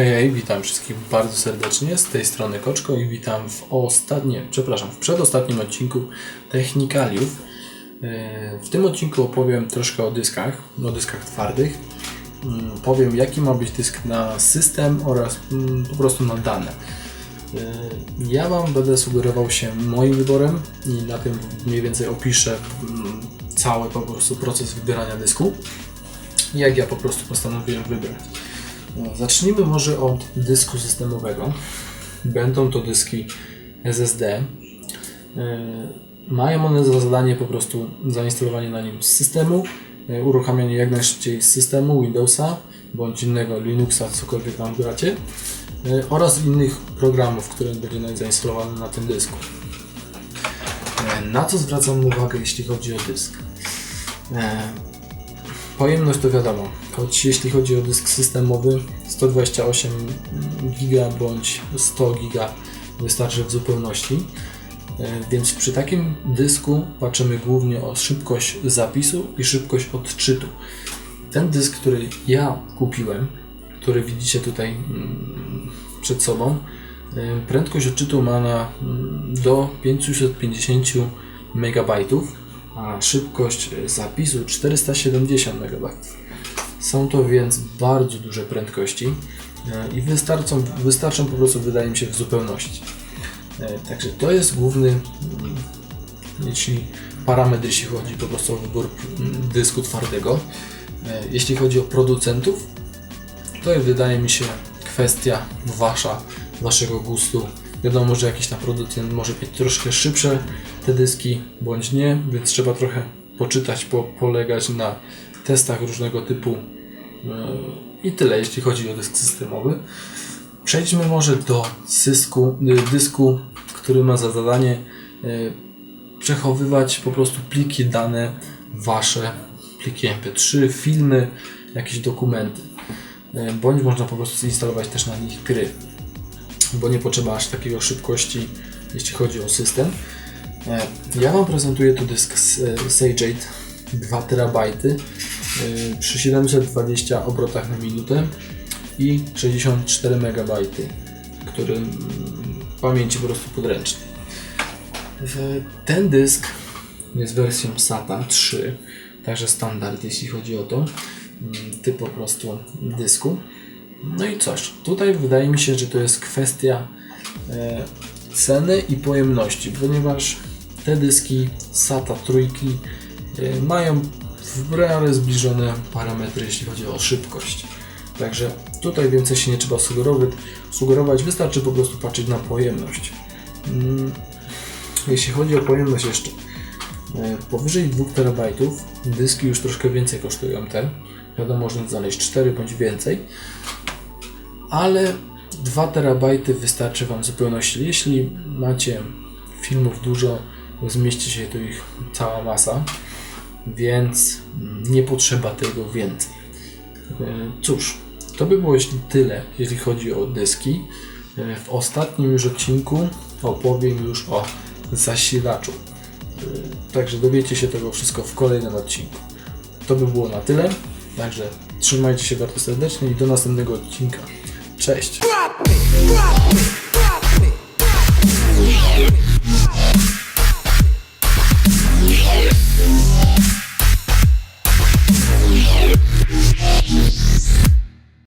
Hej, hej, witam wszystkich bardzo serdecznie. Z tej strony Koczko i witam w ostatnim, przepraszam, w przedostatnim odcinku Technikaliów. E, W tym odcinku opowiem troszkę o dyskach, o dyskach twardych. Mm, Powiem, jaki ma być dysk na system oraz mm, po prostu na dane. E, Ja Wam będę sugerował się moim wyborem i na tym mniej więcej opiszę mm, cały po prostu proces wybierania dysku. Jak ja po prostu postanowiłem wybrać. No, Zacznijmy może od dysku systemowego. Będą to dyski SSD. Yy, Mają one za zadanie po prostu zainstalowanie na nim systemu, yy, uruchamianie jak najszybciej systemu Windowsa bądź innego Linuxa, cokolwiek tam gracie yy, oraz innych programów, które będzie zainstalowane na tym dysku. Na co zwracam uwagę, jeśli chodzi o dysk? Pojemność to wiadomo, choć jeśli chodzi o dysk systemowy 128 giga bądź 100 giga wystarczy w zupełności. E, Więc przy takim dysku patrzymy głównie o szybkość zapisu i szybkość odczytu. Ten dysk, który ja kupiłem, który widzicie tutaj mm, przed sobą, e, prędkość odczytu ma na mm, do 550 MB, a szybkość e, zapisu 470 MB. Są to więc bardzo duże prędkości e, i wystarczą, wystarczą po prostu, wydaje mi się, w zupełności. E, Także to jest główny, mm, jeśli parametr, jeśli chodzi po prostu o wybór mm, dysku twardego. Jeśli chodzi o producentów, to wydaje mi się kwestia wasza, waszego gustu. Wiadomo, że jakiś tam producent może mieć troszkę szybsze te dyski, bądź nie, więc trzeba trochę poczytać, po, polegać na testach różnego typu. Yy, I tyle, jeśli chodzi o dysk systemowy. Przejdźmy może do dysku, yy, dysku który ma za zadanie yy, przechowywać po prostu pliki, dane wasze, pliki MP3, filmy, jakieś dokumenty. Bądź można po prostu instalować też na nich gry bo nie potrzeba aż takiego szybkości, jeśli chodzi o system. E, Ja Wam prezentuję tu dysk s- e, Seagate 2 TB przy 720 obrotach na minutę i 64 MB, który mm, pamięci po prostu podręcznej. W- Ten dysk jest wersją SATA 3, także standard jeśli chodzi o to, mm, typ po prostu dysku. No i coś. Tutaj wydaje mi się, że to jest kwestia e, ceny i pojemności, ponieważ te dyski SATA trójki e, mają w miarę zbliżone parametry, jeśli chodzi o szybkość. Także tutaj więcej się nie trzeba sugerować, sugerować wystarczy po prostu patrzeć na pojemność. Mm, Jeśli chodzi o pojemność jeszcze, e, powyżej 2 TB dyski już troszkę więcej kosztują te. Wiadomo, można znaleźć 4 bądź więcej ale 2 terabajty wystarczy Wam w zupełności. Jeśli macie filmów dużo, zmieści się tu ich cała masa, więc nie potrzeba tego więcej. E, Cóż, to by było tyle, jeśli chodzi o dyski. E, W ostatnim już odcinku opowiem już o zasilaczu. E, Także dowiecie się tego wszystko w kolejnym odcinku. To by było na tyle. Także trzymajcie się bardzo serdecznie i do następnego odcinka. Cześć!